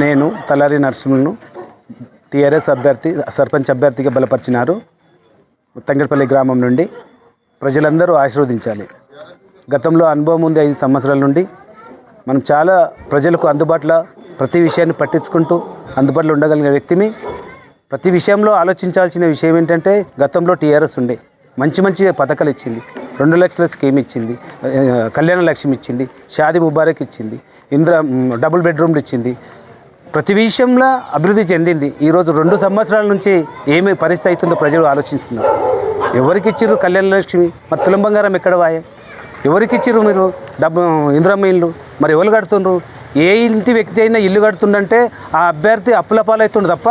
నేను తలారి నరసింహను టీఆర్ఎస్ అభ్యర్థి సర్పంచ్ అభ్యర్థిగా బలపరిచినారు. తంగడపల్లి గ్రామం నుండి ప్రజలందరూ ఆశీర్వదించాలి. గతంలో అనుభవం ఉంది ఐదు సంవత్సరాల నుండి. మనం చాలా ప్రజలకు అందుబాటులో ప్రతి విషయాన్ని పట్టించుకుంటూ అందుబాటులో ఉండగలిగిన వ్యక్తిని ప్రతి విషయంలో ఆలోచించాల్సిన విషయం ఏంటంటే గతంలో టీఆర్ఎస్ ఉండే. మంచి మంచి పథకాలు ఇచ్చింది. రెండు లక్షల స్కీమ్ ఇచ్చింది కళ్యాణ లక్ష్యం ఇచ్చింది షాది ముబారక్ ఇచ్చింది ఇంద్ర డబుల్ బెడ్రూమ్లు ఇచ్చింది. ప్రతి విషయంలో అభివృద్ధి చెందింది. ఈరోజు రెండు సంవత్సరాల నుంచి ఏమి పరిస్థితి అవుతుందో ప్రజలు ఆలోచిస్తున్నారు. ఎవరికి ఇచ్చిర్రు కళ్యాణ లక్ష్మి? మరి తులం బంగారం ఎక్కడ వాయే? ఎవరికి ఇచ్చిర్రు మీరు? డబ్బు ఇంద్రమ్మ ఇల్లు? మరి ఎవరు కడుతుండ్రు? ఏ ఇంటి వ్యక్తి అయినా ఇల్లు కడుతుండంటే ఆ అభ్యర్థి అప్పుల పాలవుతుండు తప్ప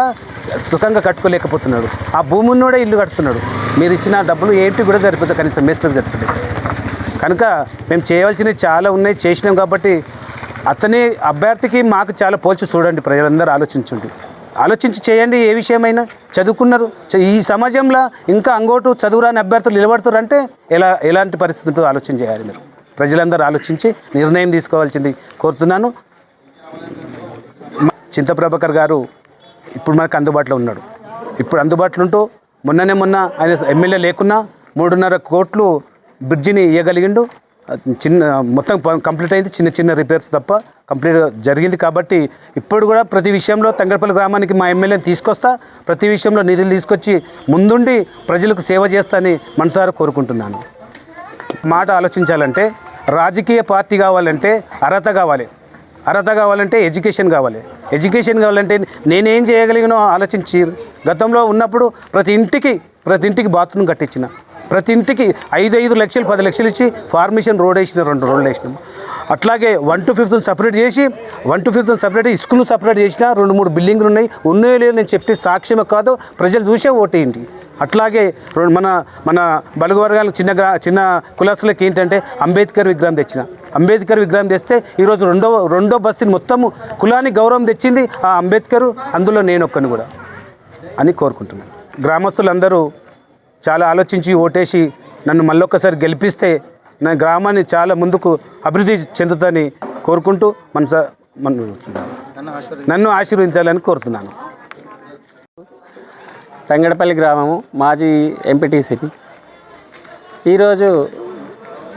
సుఖంగా కట్టుకోలేకపోతున్నాడు. ఆ భూమి ఉన్నోడే ఇల్లు కడుతున్నాడు. మీరు ఇచ్చిన డబ్బులు ఏంటి కూడా సరిపోతుంది కనీసం మేస్తులకు సరిపోతుంది కనుక మేము చేయవలసినవి చాలా ఉన్నాయి చేసినాం కాబట్టి అతని అభ్యర్థికి మాకు చాలా పోల్చి చూడండి ప్రజలందరూ ఆలోచించండి. ఆలోచించి చేయండి ఏ విషయమైనా చదువుకున్నారు చ- ఈ సమాజంలో ఇంకా అంగోటు చదువురాని అభ్యర్థులు నిలబడుతారు అంటే ఎలా ఎలాంటి పరిస్థితి ఉంటుందో ఆలోచన చేయాలి మీరు. ప్రజలందరూ ఆలోచించి నిర్ణయం తీసుకోవాల్సింది కోరుతున్నాను. చింతప్రభాకర్ గారు ఇప్పుడు మనకు అందుబాటులో ఉన్నాడు. ఇప్పుడు అందుబాటులో ఉంటూ మొన్ననే మొన్న ఆయన ఎమ్మెల్యే లేకున్నా మూడున్నర కోట్లు బ్రిడ్జిని ఇవ్వగలిగిండు చిన్న మొత్తం కంప్లీట్ అయింది చిన్న చిన్న రిపేర్స్ తప్ప కంప్లీట్ జరిగింది కాబట్టి ఇప్పుడు కూడా ప్రతి విషయంలో తంగడపల్లి గ్రామానికి మా ఎమ్మెల్యేని తీసుకొస్తా ప్రతి విషయంలో నిధులు తీసుకొచ్చి ముందుండి ప్రజలకు సేవ చేస్తానని మనసారా కోరుకుంటున్నాను. మాట ఆలోచించాలంటే రాజకీయ పార్టీ కావాలంటే అర్హత కావాలి. అర్హత కావాలంటే ఎడ్యుకేషన్ కావాలి. ఎడ్యుకేషన్ కావాలంటే నేనేం చేయగలిగినో ఆలోచించి గతంలో ఉన్నప్పుడు ప్రతి ఇంటికి ప్రతి ఇంటికి బాత్రూమ్ కట్టించిన. ప్రతి ఇంటికి ఐదు ఐదు లక్షలు పది లక్షలు ఇచ్చి ఫార్మేషన్ రోడ్ వేసిన రెండు రోడ్లు వేసినాం అట్లాగే వన్ టు ఫిఫ్త్ సపరేట్ చేసి one to fifth separate school separate చేసిన రెండు మూడు బిల్డింగ్లు ఉన్నాయి. ఉన్నాయో లేదో నేను చెప్తే సాక్ష్యమే కాదు ప్రజలు చూసే ఓటేయండి అట్లాగే రెండు- మన మన బలుగు వర్గాలకు చిన్న గ్రా చిన్న కులస్తులకు ఏంటంటే అంబేద్కర్ విగ్రహం తెచ్చిన. అంబేద్కర్ విగ్రహం తెస్తే ఈరోజు రెండో రెండో బస్సుని మొత్తము కులానికి గౌరవం తెచ్చింది ఆ అంబేద్కర్. అందులో నేను ఒక్కని కూడా అని కోరుకుంటున్నాను. గ్రామస్తులందరూ చాలా ఆలోచించి ఓటేసి నన్ను మళ్ళొక్కసారి గెలిపిస్తే నా గ్రామాన్ని చాలా ముందుకు అభివృద్ధి చెందుతుందని కోరుకుంటూ మన స- మన నన్ను ఆశీర్వదించాలని కోరుతున్నాను. తంగడపల్లి గ్రామము మాజీ ఎంపీటీసీని. ఈరోజు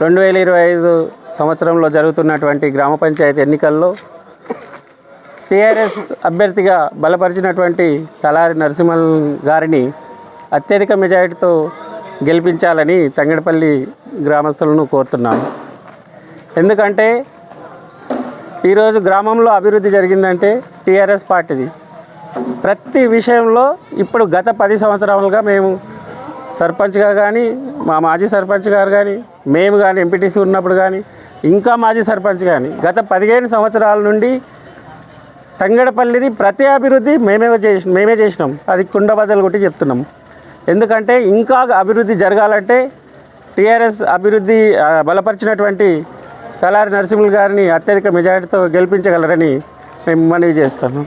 రెండు వేల ఇరవై ఐదు సంవత్సరంలో జరుగుతున్నటువంటి గ్రామ పంచాయతీ ఎన్నికల్లో టీఆర్ఎస్ అభ్యర్థిగా బలపరిచినటువంటి తలారి నరసింహన్ గారిని అత్యధిక మెజారిటీతో గెలిపించాలని తంగడపల్లి గ్రామస్తులను కోరుతున్నాను. ఎందుకంటే ఈరోజు గ్రామంలో అభివృద్ధి జరిగిందంటే టీఆర్ఎస్ పార్టీది. ప్రతి విషయంలో ఇప్పుడు గత పది సంవత్సరాలుగా మేము సర్పంచ్గా కానీ మా మాజీ సర్పంచ్ గారు కానీ మేము కానీ ఎంపీటీసీ ఉన్నప్పుడు కానీ ఇంకా మాజీ సర్పంచ్ కానీ గత పదిహేను సంవత్సరాల నుండి తంగడపల్లిది ప్రతి అభివృద్ధి మేమే చేసి మేమే చేసినాం. అది కుండబద్దలు కొట్టి చెప్తున్నాం. ఎందుకంటే ఇంకా అభివృద్ధి జరగాలంటే టీఆర్ఎస్ అభివృద్ధి బలపరిచినటువంటి తలారి నరసింహులు గారిని అత్యధిక మెజారిటీతో గెలిపించగలరని మేము మనవి చేస్తాము